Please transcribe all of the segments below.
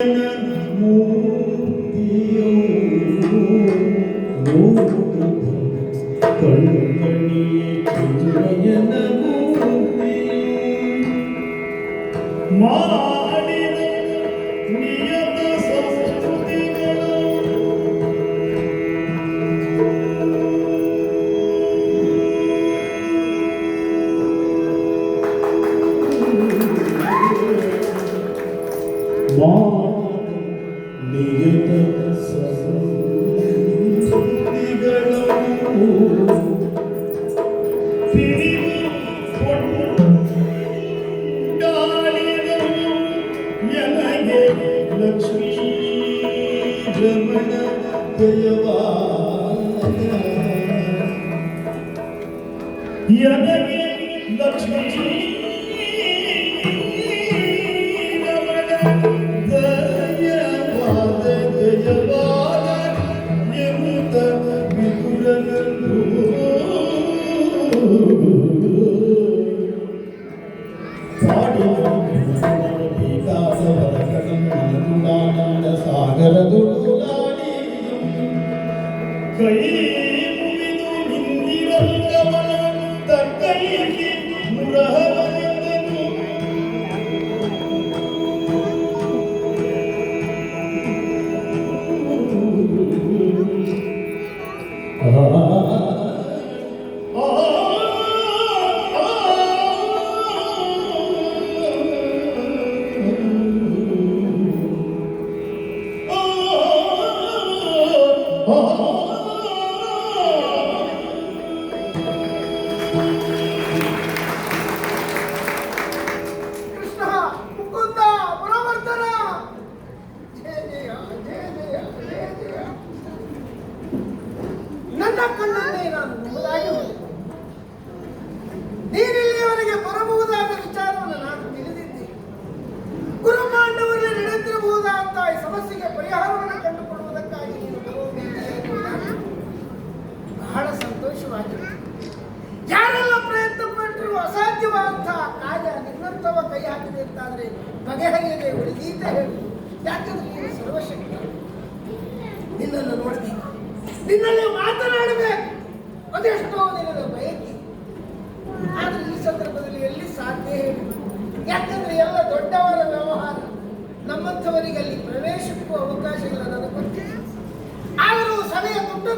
덜덜덜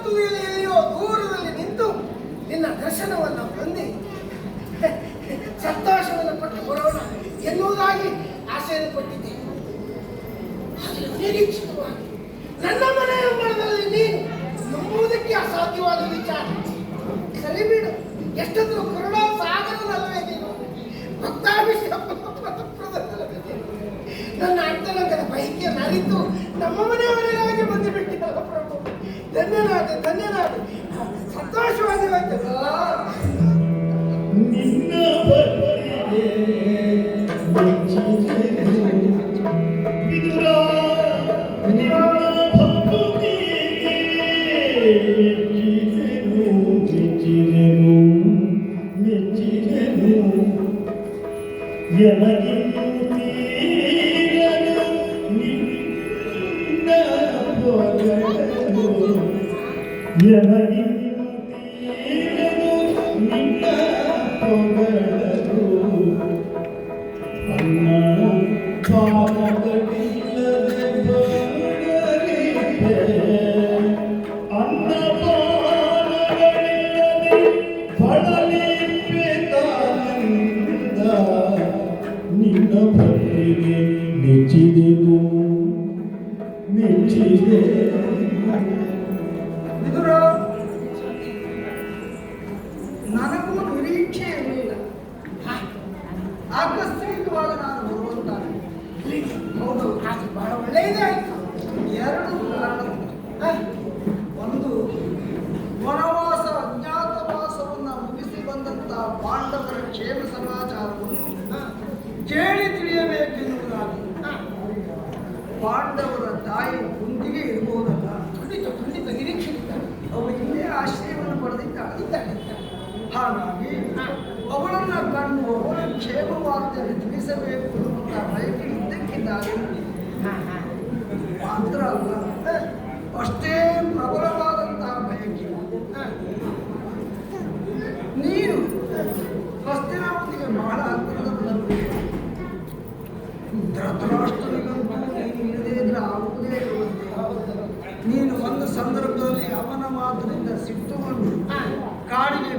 ತುದಿಯಲ್ಲಿ ದೂರದಲ್ಲಿ ನಿಂತು ನಿನ್ನ ದರ್ಶನವನ್ನು ಹೊಂದಿ ಸಂತೋಷವನ್ನು ಕೊಟ್ಟು ಬರೋಣ ಎನ್ನುವುದಾಗಿ ಆಸೆಯನ್ನು ಕೊಟ್ಟಿದ್ದೆ ನಿರೀಕ್ಷಿತವಾಗಿ ನನ್ನ ಮನೆಯ ಮನದಲ್ಲಿ ನೀನು ನಂಬುವುದಕ್ಕೆ ಅಸಾಧ್ಯವಾದ ವಿಚಾರ. ಸರಿ ಬಿಡು, ಎಷ್ಟೊಂದು ಕರುಣ ಸಾಗರದಲ್ಲವೇ ನೀನು ಭಕ್ತಾಭಿಷ್ಟ ನನ್ನ ಅರ್ಥನಗರ ಬೈಕಿಯನ್ನು ನರಿತು ನಮ್ಮ ಮನೆಯವರೆಗಾಗಿ ಬಂದು ಸಂತೋಷವಾಗಿ ಹೋಗ್ತದೆ ಪೂರ್ವಭಾಗದಲ್ಲಿ ತಿಳಿಸಬೇಕು ಅಂತ ಬಯಕೆ ಇದ್ದಕ್ಕಿದ್ದಾಗೆ ಮಾತ್ರ ಅಲ್ಲ ಅಷ್ಟೇ ಪ್ರಬಲವಾದಂತಹ ಬಯಕೆ ನೀರು ಹಸ್ತಿನಾವತಿಗೆ ಬಹಳ ಹತ್ತಿರದ ಬಂದಿದೆ ಧೃತರಾಷ್ಟ್ರನಿಗಂತೂ ನೀನು ಇಲ್ಲದೇ ಇದ್ರೆ ಆಗುವುದೇ ನೀನು ಒಂದು ಸಂದರ್ಭದಲ್ಲಿ ಅವನ ಮಾತಿನಿಂದ ಸಿಟ್ಟುಕೊಂಡು ಕಾಡಿಗೆ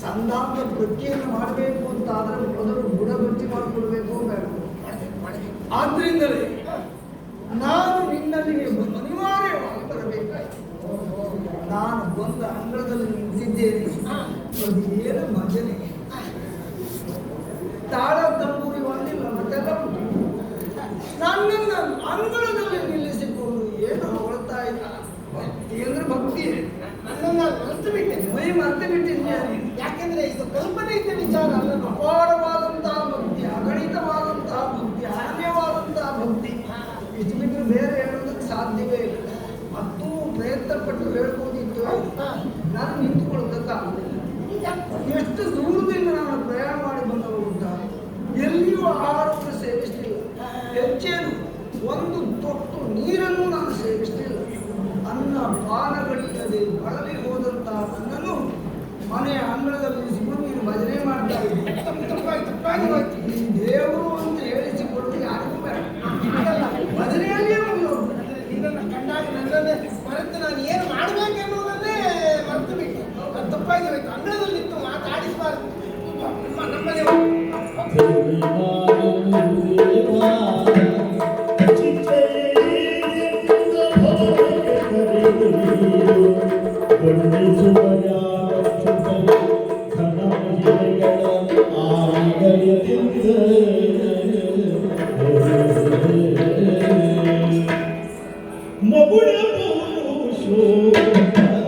ಸಂಧಾನದ ವೃತ್ತಿಯನ್ನು ಮಾಡಬೇಕು ಅಂತ ಆದ್ರೆ ಮೊದಲು ಗುಣವೃತ್ತಿ ಮಾಡಿಕೊಡ್ಬೇಕು ಬೇಡ ಆದ್ರಿಂದಲೇ ನಾನು ನಿನ್ನಲ್ಲಿ ಅನಿವಾರ್ಯವಾಗಿ ಬರಬೇಕಾಯ್ತು ನಾನು ಬಂದ ಅಂಗಳದಲ್ಲಿ ನಿಂತಿದ್ದೇನೆ ಒಂದು ಏನು ಮಜನೆ. ತಾಳ ತಂಬೂರಿ ಬಂದಿಲ್ಲ ಮತ್ತೆಲ್ಲ ನನ್ನನ್ನು ಅಂಗಳದಲ್ಲಿ ನಿಲ್ಲಿಸಿಕೊಂಡು ಏನು ಹೊಳ್ತಾ ಇಲ್ಲ. ಅಂದ್ರೆ ಭಕ್ತಿ ನನ್ನನ್ನು ಮರೆತು ಬಿಟ್ಟಿದ್ದೆ ಮೈ ಮರೆತು ಬಿಟ್ಟಿದ್ದೆ ಯಾಕೆಂದ್ರೆ ಇದು ಕಲ್ಪನೆ ವಿಚಾರ ಅಲ್ಲ ಅಪಾರವಾದ Oh,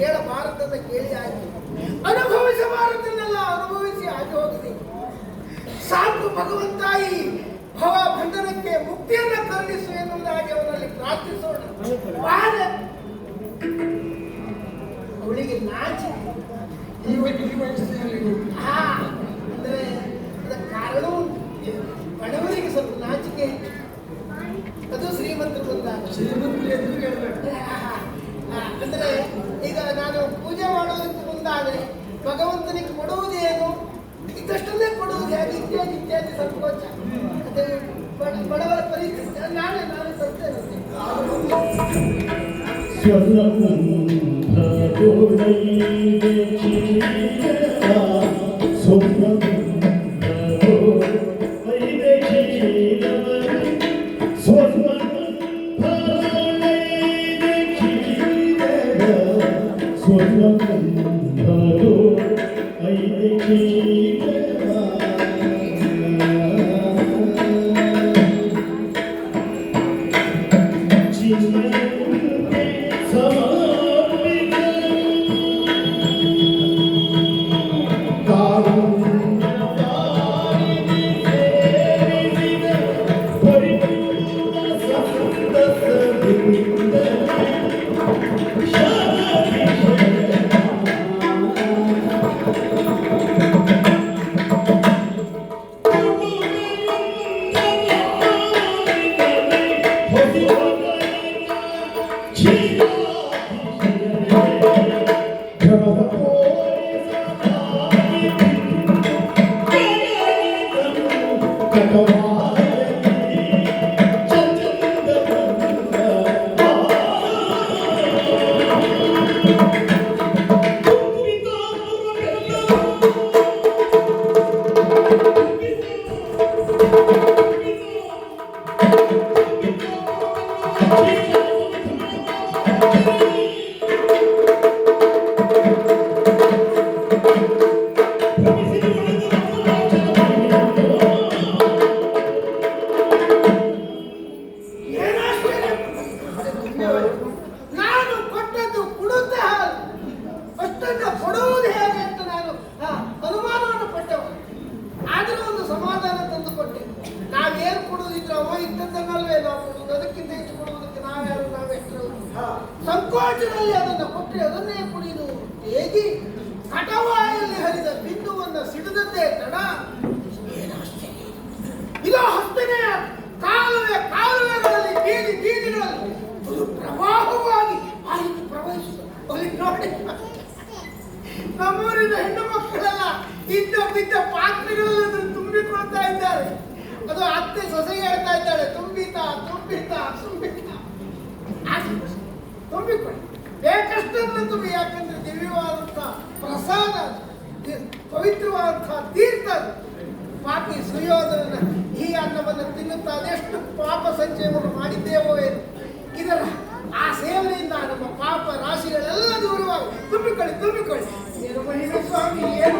ಕೇಳಬಾರದನ್ನ ಕೇಳಿ ಆಯ್ತು. ಅನುಭವಿಸಬಾರದನ್ನೆಲ್ಲ ಅನುಭವಿಸಿ ಆಗಿ ಹೋಗಿದೆ. ಸಾಕು ಭಗವಂತಾಯಿ ಭವ ಬಂಧನಕ್ಕೆ ಮುಕ್ತಿಯನ್ನ ಕರುಣಿಸು ಎನ್ನುವುದಾಗಿ ಅವನಲ್ಲಿ ಪ್ರಾರ್ಥಿಸೋಣ. ಅವಳಿಗೆ ನಾಚಿ. ಅಂದ್ರೆ ಅದಕ್ಕೆ. ಬಡವರಿಗೆ ಸ್ವಲ್ಪ ನಾಚಿಕೆ. ಅದು ಶ್ರೀಮಂತರು ಬಂದಾಗ ಶ್ರೀಮಂತರು ಎದುರು ಹೇಳ್ಬೇಕು ಆ, ಅಂದ್ರೆ ಈಗ ನಾನು ಪೂಜೆ ಮಾಡೋದಕ್ಕೆ ಭಗವಂತನಿಗೆ ಕೊಡುವುದೇನು ಇದ್ದಷ್ಟನ್ನೇ ಕೊಡುವುದು ಹೇಗೆ? ಇತ್ಯಾದಿ ಇತ್ಯಾದಿ ಸಂಕೋಚ. ಅದೇ ಬಡವರ ಪರಿಸ್ಥಿತಿ. ನಾಳೆ ನಾಳೆ ತರ್ತೇನೆ ಏನಾಶ್ಚರ್ಯ? ಸಮಾಧಾನ ತಂದು ಕೊಟ್ಟೆ ನಾವೇನು ಕೊಡುವುದಿದ್ರೆ ಅವ ಇದ್ದದ್ದನ್ನಲ್ವೇ ನಾವು ಕೊಡುವುದು. ಅದಕ್ಕಿಂತ ಹೆಚ್ಚು ಕೊಡುವುದಕ್ಕೆ ನಾವ್ಯಾರು ನಾವೆಷ್ಟು ಸಂಕೋಚದಲ್ಲಿ ಅದನ್ನು ಕೊಟ್ಟರೆ ಅದನ್ನೇ ಕುಡಿದು ಹೇಗೆ ಕಟವಾಯಲ್ಲಿ ಹರಿದ ಬಿಂದುವನ್ನು ಸಿಡಿದದ್ದೇ ತಡ. ಇದು ಹಸ್ತನೆಯ ಕಾಲುವೆ ಕಾಲುವೆಗಳಲ್ಲಿ ಬೀದಿ ಬೀದಿಗಳಲ್ಲಿ ಅದು ಪ್ರವಾಹವಾಗಿ ಆಯಿತು ಪ್ರವಹಿಸಿತು. ಅಲ್ಲಿ ನೋಡಿ. ನಮ್ಮೂರಿನ ಹೆಣ್ಣು ಮಕ್ಕಳೆಲ್ಲ ಇದ್ದ ಬಿದ್ದ ಪಾತ್ರೆಗಳಲ್ಲಿ ತುಂಬಿಕೊಳ್ತಾ ಇದ್ದಾರೆ. ಅದು ಅತ್ತೆ ಸೊಸೆಗೆ ಹೇಳ್ತಾ ಇದ್ದಾಳೆ ತುಂಬಿತಾ ತುಂಬಿತಾ ತುಂಬಿತಾ. ತುಂಬಿಕೊಳ್ಳಿ. ಬೇಕಷ್ಟನ್ನು ತುಂಬಿ, ಯಾಕಂದ್ರೆ ದಿವ್ಯವಾದಂತಹ ಪ್ರಸಾದ. ಪವಿತ್ರವಾದಂತಹ ತೀರ್ಥ. ಪಾಪಿ ಸುಯೋಧನ ಈ ಅನ್ನವನ್ನು ತಿನ್ನುತ್ತಾ ಅದೆಷ್ಟು ಪಾಪ ಸಂಚಯವನ್ನು ಮಾಡಿದ್ದೇವೋ ಇದರ ಆ ಸೇವನೆಯಿಂದ ನಮ್ಮ ಪಾಪ ರಾಶಿಗಳೆಲ್ಲ ದೂರವಾಗಿ ತುಂಬಿಕೊಳ್ಳಿ ತುಂಬಿಕೊಳ್ಳಿ. ಸ್ವಾಮಿ ಏನು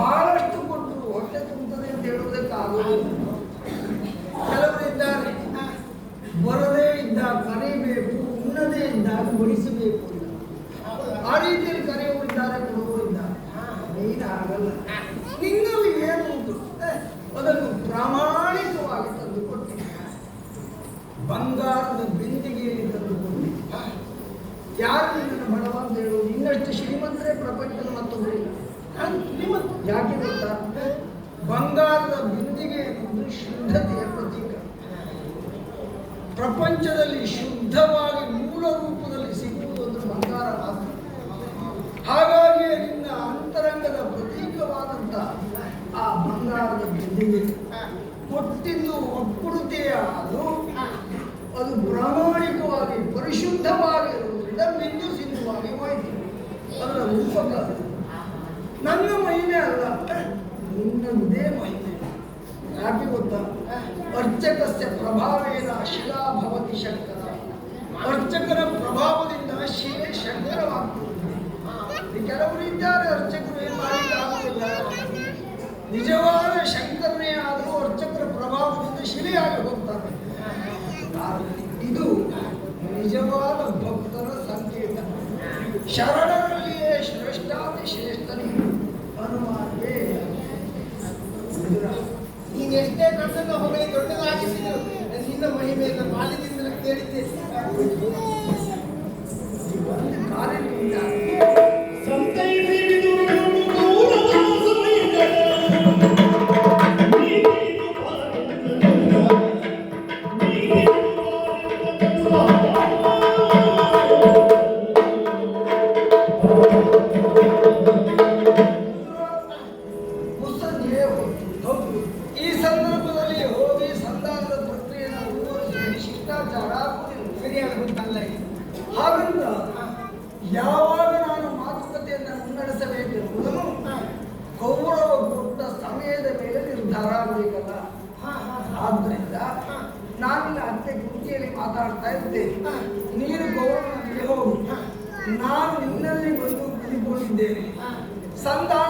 ಬಹಳಷ್ಟು ಕೊಟ್ಟರು ಹೊಟ್ಟೆ ತುಂಬುತ್ತದೆ ಅಂತ ಹೇಳುವುದಕ್ಕಾಗುವುದಿಲ್ಲ ಕೆಲವರಿದ್ದಾರೆ ಬರದೇ ಇದ್ದ ಕರಿಬೇಕು ಉಣ್ಣದೇ ಇದ್ದಾಗ ಬಡಿಸಬೇಕು ಇಲ್ಲ ಆ ರೀತಿಯಲ್ಲಿ ಕರೆಯುವರಿದ್ದಾರೆ ಕೊಡುವರಿದ್ದಾರೆ ನೀನು ಆಗಲ್ಲ ನಿನ್ನಲ್ಲಿ ಏನು ಉಂಟು ಅದನ್ನು ಪ್ರಾಮಾಣಿಕವಾಗಿ ತಂದು ಕೊಟ್ಟಿದ್ದ ಬಂಗಾರದ ಬಿಂದಿಗೆಯಲ್ಲಿ ತಂದು ಕೊಟ್ಟಿದ್ದ ಯಾರು ನಿನ್ನನ್ನು ಬಡವ ಅಂತ ಹೇಳುವುದು ಇನ್ನಷ್ಟು ಶ್ರೀಮಂತರೇ ಪ್ರಪಂಚದ ಮತ್ತೊಬ್ಬರಿಲ್ಲ ನಾನು ಶ್ರೀಮಂತ ಯಾಕೆ ಗೊತ್ತಾ ಬಂಗಾರದ ಬಿಂದಿಗೆ ಎನ್ನುವುದು ಶುದ್ಧತೆಯ ಪ್ರತೀಕ. ಪ್ರಪಂಚದಲ್ಲಿ ಶುದ್ಧವಾಗಿ ಮೂಲ ರೂಪದಲ್ಲಿ ಸಿಗುವುದು ಒಂದು ಬಂಗಾರ ಮಾತ್ರ. ಹಾಗಾಗಿ ನಿನ್ನ ಅಂತರಂಗದ ಪ್ರತೀಕವಾದಂತ ಆ ಬಂಗಾರದ ಬಿಂದಿಗೆ ಕೊಟ್ಟಿದ್ದು ಒಪ್ಪುಡುತೆಯ ಅದು. ಅದು ಪ್ರಾಮಾಣಿಕವಾಗಿ, ಪರಿಶುದ್ಧವಾಗಿರುವುದರಿಂದ ಬಿಂದು ಸಿಂಧುವಾಗಿ ಹೋಯಿತು. ಅದರ ರೂಪಕ. ನನ್ನ ಅರ್ಚಕಸ್ಯ ಪ್ರಭಾವೇನ ಶಿಲಾ ಭವತಿ ಶಂಕರ ಅರ್ಚಕರ ಪ್ರಭಾವದಿಂದ ಶಿಲೆ ಶಂಕರವಾಗ್ತದೆ ಈ ಕೆಲವರು ಇದ್ದಾರೆ ಅರ್ಚಕರು ಏನು ಮಾಡಲಿಕ್ಕೆ ಆಗುವುದಿಲ್ಲ ನಿಜವಾದ ಶಂಕರನೇ ಆದರೂ ಅರ್ಚಕರ ಪ್ರಭಾವದಿಂದ ಶಿಲೆಯಾಗಿ ಹೋಗ್ತಾರೆ ಆದರೆ ಇದು ನಿಜವಾದ ಭಕ್ತರ ಸಂಕೇತ ಶರಣರಲ್ಲಿಯೇ ನೀನು ಎಷ್ಟೇ ನನ್ನನ್ನು ಹೊಗಳಿ ದೊಡ್ಡದಾಗಿಸಿದ್ರು ನಿನ್ನ ಮಹಿಮೆಯನ್ನು ಬಾಲ್ಯದಿಂದಲೇ ಕೇಳಿದ್ದೆ ಸಂಧಾನದ ಮಾತುಕತೆಗೆ